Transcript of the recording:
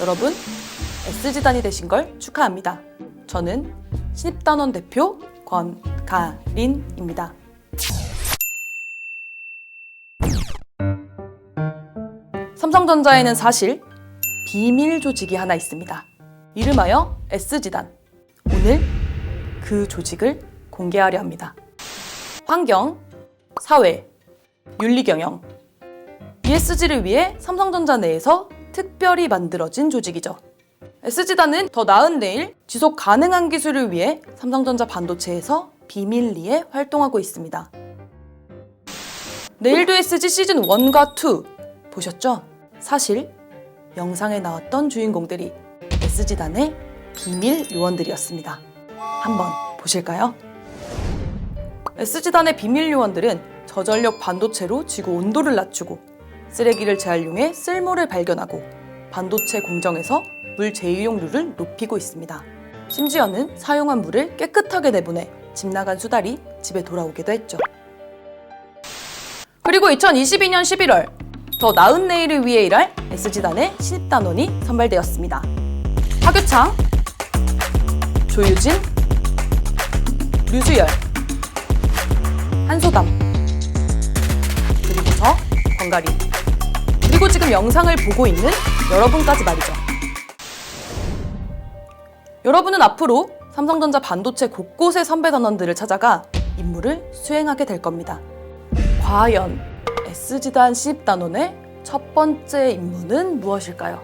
여러분, S지단이 되신 걸 축하합니다. 저는 신입단원 대표 권가린입니다. 삼성전자에는 사실 비밀 조직이 하나 있습니다. 이름하여 S지단. 오늘 그 조직을 공개하려 합니다. 환경, 사회, 윤리경영. ESG를 위해 삼성전자 내에서 특별히 만들어진 조직이죠. S지단은 더 나은 내일 지속 가능한 기술을 위해 삼성전자 반도체에서 비밀리에 활동하고 있습니다. 내일도 SG 시즌 1과 2 보셨죠? 사실 영상에 나왔던 주인공들이 S지단의 비밀 요원들이었습니다. 한번 보실까요? S지단의 비밀 요원들은 저전력 반도체로 지구 온도를 낮추고 쓰레기를 재활용해 쓸모를 발견하고 반도체 공정에서 물 재이용률을 높이고 있습니다. 심지어는 사용한 물을 깨끗하게 내보내 집 나간 수달이 집에 돌아오기도 했죠. 그리고 2022년 11월 더 나은 내일을 위해 일할 S지단의 신입단원이 선발되었습니다. 하규창, 조유진, 류수열, 한소담, 그리고 저 권가리, 그리고 지금 영상을 보고 있는 여러분까지 말이죠. 여러분은 앞으로 삼성전자 반도체 곳곳의 선배 단원들을 찾아가 임무를 수행하게 될 겁니다. 과연 S지단 신입단원의 첫 번째 임무는 무엇일까요?